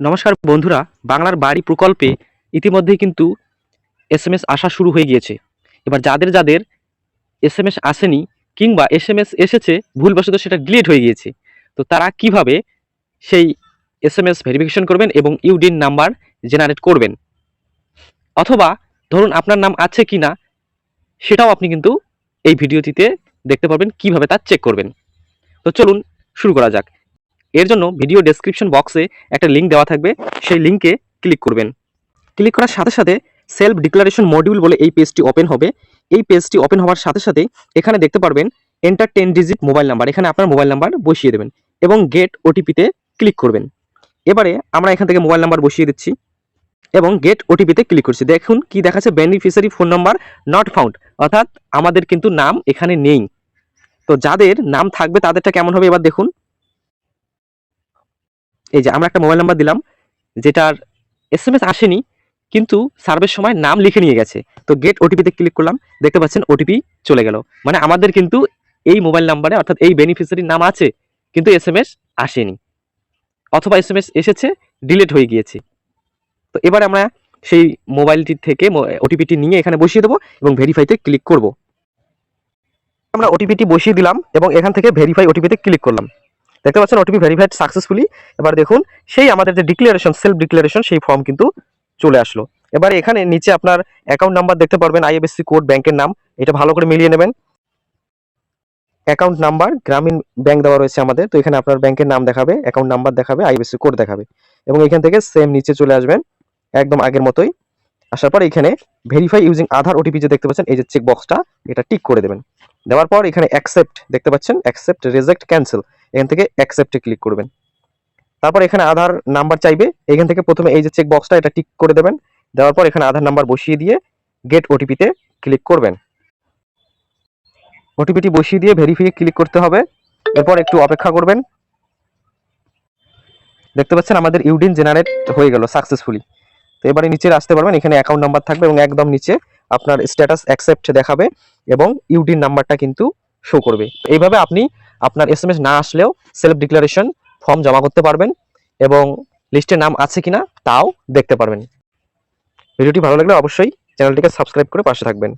নমস্কার বন্ধুরা, বাংলার বাড়ি প্রকল্পে ইতিমধ্যেই কিন্তু এস এম এস আসা শুরু হয়ে গিয়েছে। এবার যাদের যাদের এস এম এস আসেনি কিংবা এস এম এস এসেছে, ভুলবশত সেটা ডিলিট হয়ে গিয়েছে, তো তারা কীভাবে সেই এস এম এস ভেরিফিকেশন করবেন এবং ইউডিন নাম্বার জেনারেট করবেন? অথবা ধরুন আপনার নাম আছে কি না সেটাও আপনি কিন্তু এই ভিডিওটিতে দেখতে পারবেন কীভাবে তা চেক করবেন। তো চলুন শুরু করা যাক। এর জন্য ভিডিও ডেসক্রিপশন বক্সে একটা লিঙ্ক দেওয়া থাকবে। সেই লিঙ্কে ক্লিক করবেন। ক্লিক করার সাথে সাথে সেলফ ডিক্লারেশন মডিউল বলে এই পেজটি ওপেন হবে। এই পেজটি ওপেন হওয়ার সাথে সাথে এখানে দেখতে পারবেন enter ten digit mobile number এখানে আপনার মোবাইল নাম্বার বসিয়ে দেবেন এবং গেট ওটিপিতে ক্লিক করবেন। এবারে আমরা এখান থেকে মোবাইল নাম্বার বসিয়ে দিচ্ছি এবং গেট ওটিপিতে ক্লিক করছি। দেখুন কি দেখাচ্ছে beneficiary phone number not found অর্থাৎ আমাদের কিন্তু নাম এখানে নেই। তো যাদের নাম থাকবে তাদেরটা কেমন হবে এবার দেখুন। এই যে আমরা একটা মোবাইল নাম্বার দিলাম, যেটার এস এম আসেনি, কিন্তু সার্ভের সময় নাম লিখে নিয়ে গেছে। তো গেট ওটিপিতে ক্লিক করলাম, দেখতে পাচ্ছেন ওটিপি চলে গেল। মানে আমাদের কিন্তু এই মোবাইল নাম্বারে, অর্থাৎ এই বেনিফিশিয়ারির নাম আছে, কিন্তু এস এম আসেনি। অথবা এস এম এস এসেছে ডিলিট হয়ে গিয়েছে। তো এবার আমরা সেই মোবাইলটি থেকে ওটিপিটি নিয়ে এখানে বসিয়ে দেবো এবং ভেরিফাইতে ক্লিক করব। আমরা ওটিপিটি বসিয়ে দিলাম এবং এখান থেকে ভেরিফাই ওটিপিতে ক্লিক করলাম। দেখতে পাচ্ছেন ওটিপি ভেরিফাইড সাকসেসফুলি এবার দেখুন, সেই আমাদের যে ডিক্লারেশন সেলফ ডিক্লারেশন সেই ফর্ম কিন্তু চলে আসলো। এবার এখানে নিচে আপনার অ্যাকাউন্ট নাম্বার দেখতে পারবেন আইএফএসসি কোড ব্যাংকের নাম। এটা ভালো করে মিলিয়ে নেবেন। অ্যাকাউন্ট নাম্বার গ্রামীণ ব্যাংক দেওয়া রয়েছে আমাদের। তো এখানে আপনার ব্যাংকের নাম দেখাবে অ্যাকাউন্ট নাম্বার দেখাবে আইএফএসসি কোড দেখাবে। এবং এখান থেকে সেম নিচে চলে আসবেন, একদম আগের মতোই। আসার পর এখানে ভেরিফাই ইউজিং আধার ওটিপি যে দেখতে পাচ্ছেন, এই যে চেক বক্সটা এটা টিক করে দেবেন। দেওয়ার পর এখানে অ্যাকসেপ্ট দেখতে পাচ্ছেন অ্যাকসেপ্ট রিজেক্ট ক্যান্সেল এখান থেকে অ্যাকসেপ্টে ক্লিক করবেন। তারপর এখানে আধার নাম্বার চাইবে। এখান থেকে প্রথমে এই যে চেক বক্সটা এটা টিক করে দেবেন। দেওয়ার পর এখানে আধার নাম্বার বসিয়ে দিয়ে গেট ওটিপিতে ক্লিক করবেন। ওটিপিটি বসিয়ে দিয়ে ভেরিফাই ক্লিক করতে হবে। এরপর একটু অপেক্ষা করবেন। দেখতে পাচ্ছেন আমাদের ইউডিন জেনারেট হয়ে গেল সাকসেসফুলি তো এবারে নিচে আসতে পারবেন। এখানে অ্যাকাউন্ট নাম্বার থাকবে এবং একদম নিচে আপনার স্ট্যাটাস অ্যাকসেপ্ট দেখাবে এবং ইউডিন নাম্বারটা কিন্তু শো করবে। এইভাবে আপনি আপনার এস না আসলেও সেলফ ডিক্লারেশন ফর্ম জমা করতে পারবেন এবং লিস্টে নাম আছে কিনা তাও দেখতে পারবেন। ভিডিওটি ভালো লাগলে অবশ্যই চ্যানেলটিকে সাবস্ক্রাইব করে পাশে থাকবেন।